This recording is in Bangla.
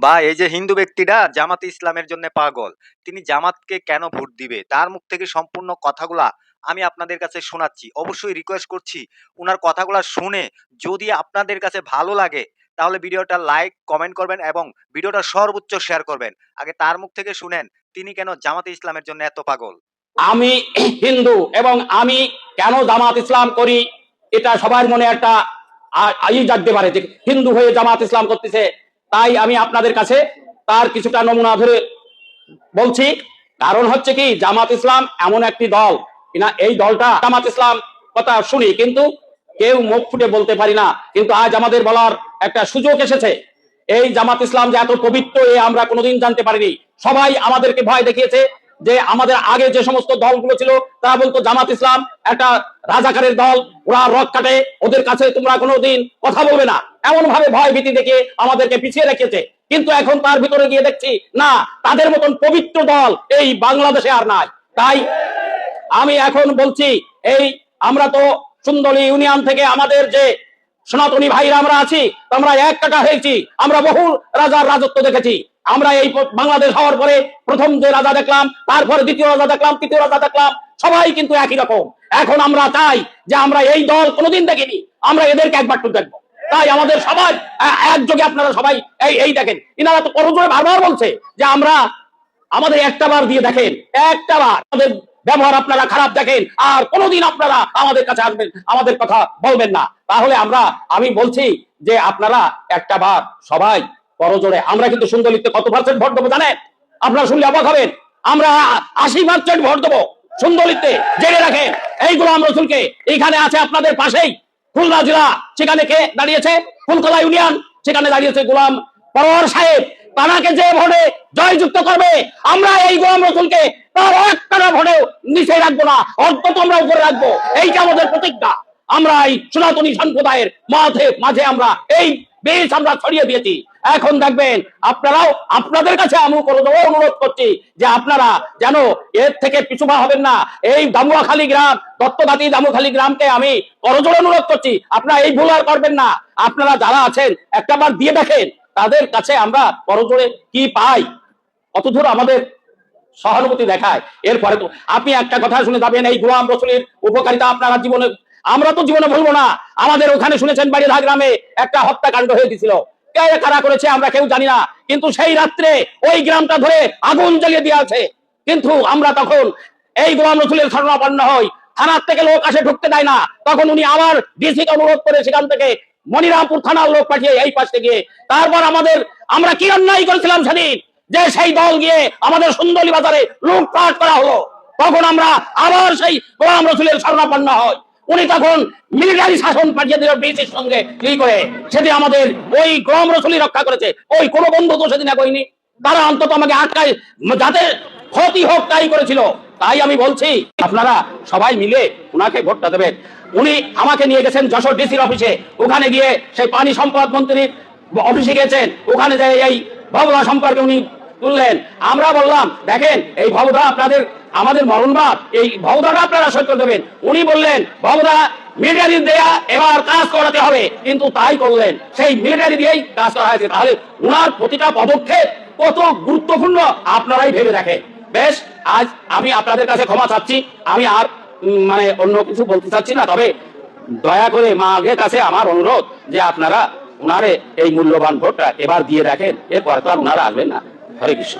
বা এই যে হিন্দু ব্যক্তিটা জামাত ইসলামের জন্য পাগল, তিনি জামাতকে কেন ভোট দিবে? তার মুখ থেকে সম্পূর্ণ কথাগুলা আমি আপনাদের কাছে শোনাচ্ছি। অবশ্যই রিকোয়েস্ট করছি উনার কথাগুলা শুনে যদি আপনাদের কাছে ভালো লাগে, তাহলে ভিডিওটা লাইক কমেন্ট করবেন এবং ভিডিওটা সর্বোচ্চ শেয়ার করবেন। আগে তার মুখ থেকে শুনেন, তিনি কেন জামাতে ইসলামের জন্য এত পাগল? আমি হিন্দু এবং আমি কেন জামাত ইসলাম করি? এটা সবার মনে একটা আ- ই জাগতে পারে যে হিন্দু হয়ে জামাত ইসলাম করতেছে। তাই আমি আপনাদের কাছে তার কিছুটা নমুনা ধরে বলছি। কারণ হচ্ছে কি, জামাত ইসলাম এমন একটি দল। কিনা এই দলটা জামাত ইসলাম কথা শুনি, কিন্তু কেউ মুখ ফুটে বলতে পারি না। কিন্তু আজ আমাদের বলার একটা সুযোগ এসেছে। এই জামাত ইসলাম যে এত পবিত্র, এ আমরা কোনোদিন জানতে পারিনি। সবাই আমাদেরকে ভয় দেখিয়েছে। যে আমাদের আগে যে সমস্ত দলগুলো ছিল, তারা বলতো, জামাত ইসলাম একটা রাজাকারের দল, ওরা রক কাটে, ওদের কাছে তোমরা কোনোদিন কথা বলবে না। এমন ভাবে ভয় ভীতি দেখে আমাদেরকে পিছিয়ে রেখেছে। কিন্তু এখন তার ভিতরে গিয়ে দেখছি, না, তাদের মতন পবিত্র দল এই বাংলাদেশে আর নাই। তাই আমি এখন বলছি, এই আমরা তো সুন্দরী ইউনিয়ন থেকে আমাদের যে সনাতনী ভাইরা আমরা আছি, আমরা এক কাটা হয়েছি, আমরা বহু রাজার রাজত্ব দেখেছি। আমরা এই বাংলাদেশ হওয়ার পরে প্রথম যে রাজা দেখলাম, তারপরে দ্বিতীয় রাজা দেখলাম, তৃতীয় রাজা দেখলাম, সবাই কিন্তু একই রকম। এখন আমরা চাই যে আমরা এই দল কোনোদিন দেখিনি, আমরা এদেরকে একবার টুক দেখব। তাই আমাদের সবাই একযোগে আপনারা সবাই এই এই দেখেন। ইনারা তো করজোরে বারবার বলছে যে আমরা আমাদের একটা বার দিয়ে দেখেন, একটা বার। আমাদের ব্যবহার আপনারা খারাপ দেখেন, আর কোনোদিন আপনারা আমাদের কাছে আসবেন, আমাদের কথা বলবেন না। তাহলে আমরা, আমি বলছি যে আপনারা একটা বার সবাই করজোড়ে আমরা কিন্তু সুন্দরলিতে কত পার্সেন্ট ভোট দেবো জানেন? আপনারা শুনলে অবাক হবেন। আমরা আশি পার্সেন্ট ভোট দেবো সুন্দরলিতে জেনে রাখেন, এই গোলাম রসুলকে এইখানে আছে আপনাদের পাশেই। খুলনা জেলা, সেখানে কে দাঁড়িয়েছে? ফুলতলা ইউনিয়ন, সেখানে দাঁড়িয়েছে গোলাম পরোয়ার সাহেব। তারাকে যে ভোটে জয়যুক্ত করবে, আমরা এই গোলাম রসুলকে তার একটা ভোটেও নিচে রাখব না, অন্তত আমরা উপরে রাখব। এইটা আমাদের প্রতিজ্ঞা। আমরা এই সনাতনী সম্প্রদায়ের মাঝে মাঝে আমরা এই বেশ আমরা ছড়িয়ে দিয়েছি। এখন দেখবেন আপনারাও, আপনাদের কাছে আমি কোনো অনুরোধ করছি যে আপনারা যেন এর থেকে পিছুপা হবেন না। এই দামুয়াখালী গ্রাম দত্তদাতি দামুখালী গ্রামকে আমি করজোড়ে অনুরোধ করছি, আপনারা এই ভুল আর করবেন না। আপনারা যারা আছেন একটা বার দিয়ে দেখেন, তাদের কাছে আমরা করজোড়ে কি পাই। অতদূর আমাদের সহানুভূতি দেখায়। এরপরে তো আপনি একটা কথা শুনে যাবেন, এই গোলাম রসুলের উপকারিতা আপনারা জীবনে, আমরা তো জীবনে ভুলবো না। আমাদের ওখানে শুনেছেন বাড়িধা গ্রামে একটা হত্যাকাণ্ড হয়ে গেছিল কে কারা করেছে আমরা কেউ জানি না। কিন্তু সেই রাত্রে ওই গ্রামটা ধরে আগুন জ্বালিয়ে দিয়ে আছে। কিন্তু আমরা তখন এই গোলাম রসুলের শরণাপন্ন হই। থানার থেকে লোক আসে ঢুকতে দেয় না। তখন উনি আবার ডিসিকে অনুরোধ করে সেখান থেকে মনিরামপুর থানার লোক পাঠিয়ে এই পাশে গিয়ে তারপর আমাদের আমরা কি অন্যায় করেছিলাম সেদিন? যে সেই দল গিয়ে আমাদের সুন্দরী বাজারে লুটপাট করা হলো। তখন আমরা আবার সেই গোলাম রসুলের শরণাপন্ন হয় উনি তখন মিলিটারি শাসন পাঠিয়ে দিল ব্রিটিশের সঙ্গে ই করে। সেদিন আমাদের ওই গোলাম রসুলই রক্ষা করেছে। ওই কোনো বন্ধু তো সেদিন কইনি তারা অন্তত আমাকে আটকায়, যাতে ক্ষতি হোক তাই করেছিল। তাই আমি বলছি, আপনারা সবাই মিলে উনাকে ভোটটা দেবেন। উনি আমাকে নিয়ে গেছেন যশোর ডিসির অফিসে। ওখানে গিয়ে সেই পানি সম্পদ মন্ত্রীর অফিসে গেছেন ওখানে যে এই ভবনা সম্পর্কে উনি তুললেন। আমরা বললাম, দেখেন, এই ভবদা আপনাদের আমাদের মরণবাদ এই ভবদাটা আপনারা সহ্য দেবেন। উনি বললেন, ভবদা মিলিটারি দেয়া, এবার কাজ করাতে হবে। কিন্তু তাই করলেন। সেই মিলিটারি দিয়েই কাজ করা হয়েছে। তাহলে উনার প্রতিটা পদক্ষেপ কত গুরুত্বপূর্ণ আপনারাই ভেবে দেখেন। বেশ, আজ আমি আপনাদের কাছে ক্ষমা চাচ্ছি। আমি আর মানে অন্য কিছু বলতে চাচ্ছি না। তবে দয়া করে মা আগের কাছে আমার অনুরোধ যে আপনারা উনারে এই মূল্যবান ভোটটা এবার দিয়ে রাখেন এরপরে তো আর উনারা আসবেন না। হরে কৃষ্ণ।